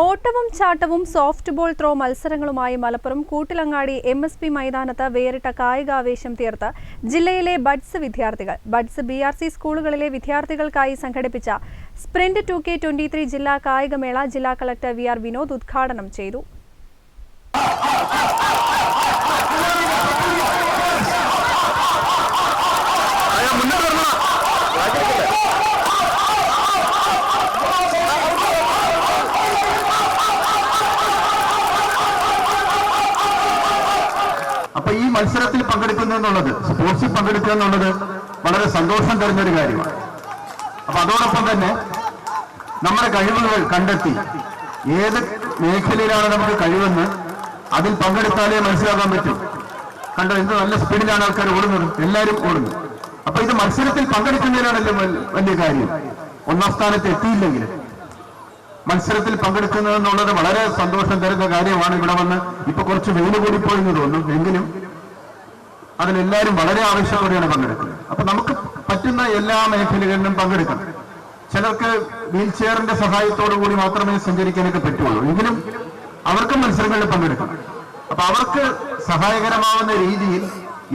ഓട്ടവും ചാട്ടവും soft ball throw മത്സരങ്ങളുമായി Malappuram Koottilangadi M S P മൈതാനത്ത് വേറിട്ട കായികാവേശം തീർത്ത് ജില്ലയിലെ ബഡ്സ് വിദ്യാർത്ഥികൾ. ബഡ്സ് ബി ആർ സി സ്കൂളുകളിലെ വിദ്യാർത്ഥികൾക്കായി സംഘടിപ്പിച്ച sprint two K twenty three ജില്ലാ കായികമേള ജില്ലാ കളക്ടർ വി ആർ വിനോദ് ഉദ്ഘാടനം ചെയ്തു. മത്സരത്തിൽ പങ്കെടുക്കുന്നു എന്നുള്ളത് സ്പോർട്സിൽ പങ്കെടുക്കുക എന്നുള്ളത് വളരെ സന്തോഷം തരുന്നൊരു കാര്യമാണ്. അപ്പൊ അതോടൊപ്പം തന്നെ നമ്മുടെ കഴിവുകൾ കണ്ടെത്തി ഏത് മേഖലയിലാണ് നമുക്ക് കഴിവെന്ന് അതിൽ പങ്കെടുത്താലേ മനസ്സിലാക്കാൻ പറ്റും. കണ്ടോ എന്ത് നല്ല സ്പീഡിലാണ് ആൾക്കാർ ഓടുന്നത്. എല്ലാവരും ഓടുന്നു. അപ്പൊ ഇത് മത്സരത്തിൽ പങ്കെടുക്കുന്നതിനാണല്ലോ വലിയ കാര്യം. ഒന്നാം സ്ഥാനത്ത് എത്തിയില്ലെങ്കിൽ മത്സരത്തിൽ പങ്കെടുക്കുന്നത് എന്നുള്ളത് വളരെ സന്തോഷം തരുന്ന കാര്യമാണ് ഇവിടെ വന്ന്. ഇപ്പൊ കുറച്ച് വെയിൽ കൂടിപ്പോയി എന്ന് തോന്നുന്നു. എങ്കിലും അതിലെല്ലാവരും വളരെ ആവശ്യത്തോടെയാണ് പങ്കെടുക്കുന്നത്. അപ്പൊ നമുക്ക് പറ്റുന്ന എല്ലാ മേഖലകളിലും പങ്കെടുക്കണം ചിലർക്ക് വീൽ ചെയറിന്റെ സഹായത്തോടു കൂടി മാത്രമേ സഞ്ചരിക്കാനൊക്കെ പറ്റുള്ളൂ. എങ്കിലും അവർക്കും മത്സരങ്ങളിൽ പങ്കെടുക്കണം അപ്പൊ അവർക്ക് സഹായകരമാവുന്ന രീതിയിൽ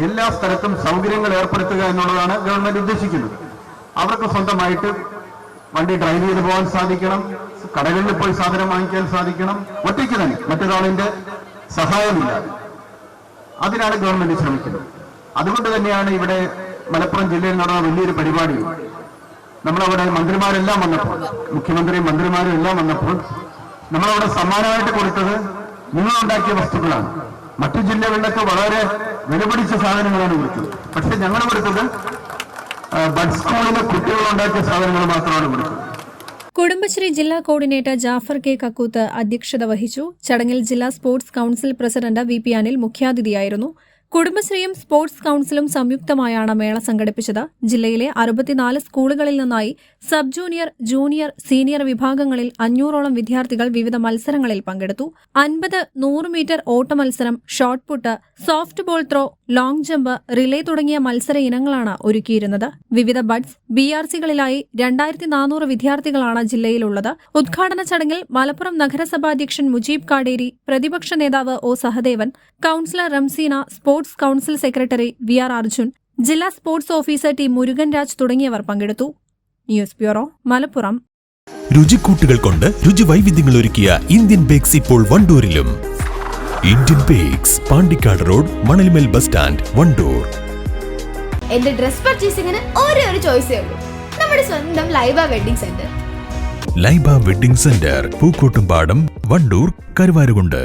എല്ലാ സ്ഥലത്തും സൗകര്യങ്ങൾ ഏർപ്പെടുത്തുക എന്നുള്ളതാണ് ഗവൺമെന്റ് ഉദ്ദേശിക്കുന്നത്. അവർക്ക് സ്വന്തമായിട്ട് വണ്ടി ഡ്രൈവ് ചെയ്ത് പോകാൻ സാധിക്കണം കടകളിൽ പോയി സാധനം വാങ്ങിക്കാൻ സാധിക്കണം. ഒറ്റയ്ക്ക് തന്നെ മറ്റൊരാളിന്റെ സഹായമില്ലാതെ അതിനാണ് ഗവൺമെന്റ് ശ്രമിക്കുന്നത്. അതുകൊണ്ട് തന്നെയാണ് ഇവിടെ മലപ്പുറം ജില്ലയിൽ നടന്ന വലിയൊരു പരിപാടി. നമ്മളവിടെ മന്ത്രിമാരെല്ലാം വന്നപ്പോൾ മുഖ്യമന്ത്രിയും മന്ത്രിമാരും എല്ലാം വന്നപ്പോൾ നമ്മളവിടെ സമ്മാനമായിട്ട് കൊടുത്തത് നിങ്ങളുണ്ടാക്കിയ വസ്തുക്കളാണ്. മറ്റു ജില്ലകളിലൊക്കെ വളരെ വിലപിടിച്ച സാധനങ്ങളാണ് കൊടുത്തത്. പക്ഷെ ഞങ്ങൾ കൊടുത്തത് ബഡ് സ്കൂളിലെ കുട്ടികളുണ്ടാക്കിയ സാധനങ്ങൾ മാത്രമാണ് കൊടുത്തത്. കുടുംബശ്രീ ജില്ലാ കോർഡിനേറ്റർ ജാഫർ കെ കക്കൂത്ത് അധ്യക്ഷത വഹിച്ചു. ചടങ്ങിൽ ജില്ലാ sports council president V P Anil മുഖ്യാതിഥിയായിരുന്നു. കുടുംബശ്രീയും സ്പോർട്സ് കൌൺസിലും സംയുക്തമായാണ് മേള സംഘടിപ്പിച്ചത്. ജില്ലയിലെ അറുപത്തിനാല് സ്കൂളുകളിൽ നിന്നായി സബ് ജൂനിയർ ജൂനിയർ സീനിയർ വിഭാഗങ്ങളിൽ അഞ്ഞൂറോളം വിദ്യാർത്ഥികൾ വിവിധ മത്സരങ്ങളിൽ പങ്കെടുത്തു. അൻപത് നൂറ് മീറ്റർ ഓട്ട മത്സരം shot put soft ball throw long jump relay തുടങ്ങിയ മത്സര ഇനങ്ങളാണ് ഒരുക്കിയിരുന്നത്. വിവിധ ബഡ്സ് ബി ആർ സികളിലായി രണ്ടായിരത്തി നാനൂറ് വിദ്യാർത്ഥികളാണ് ജില്ലയിലുള്ളത്. ഉദ്ഘാടന ചടങ്ങിൽ മലപ്പുറം നഗരസഭാധ്യക്ഷൻ മുജീബ് കാടേരി പ്രതിപക്ഷ നേതാവ് O Sahadevan councillor Ramseena sports council secretary V R Arjun ജില്ലാ sports officer T Murugan Raj തുടങ്ങിയവർ പങ്കെടുത്തു. News bureau Malappuram. രുചിക്കൂട്ടുകൾ കൊണ്ട് രുചി വൈവിധ്യങ്ങൾ ഒരുക്കിയ ഇന്ത്യൻ ബേക്സ് ഇപ്പോൾ വണ്ടൂരിലും. Indian Bakes Pandikkad road Manalmel bus stand Wandoor എന്റെ ഡ്രസ് പർച്ചേസിംഗിന് ഒരേ ഒരു ചോയ്സേ ഉള്ളൂ. നമ്മുടെ സ്വന്തം Laiba wedding centre Laiba wedding centre Pookkottumpadam Wandoor Karuvarakundu.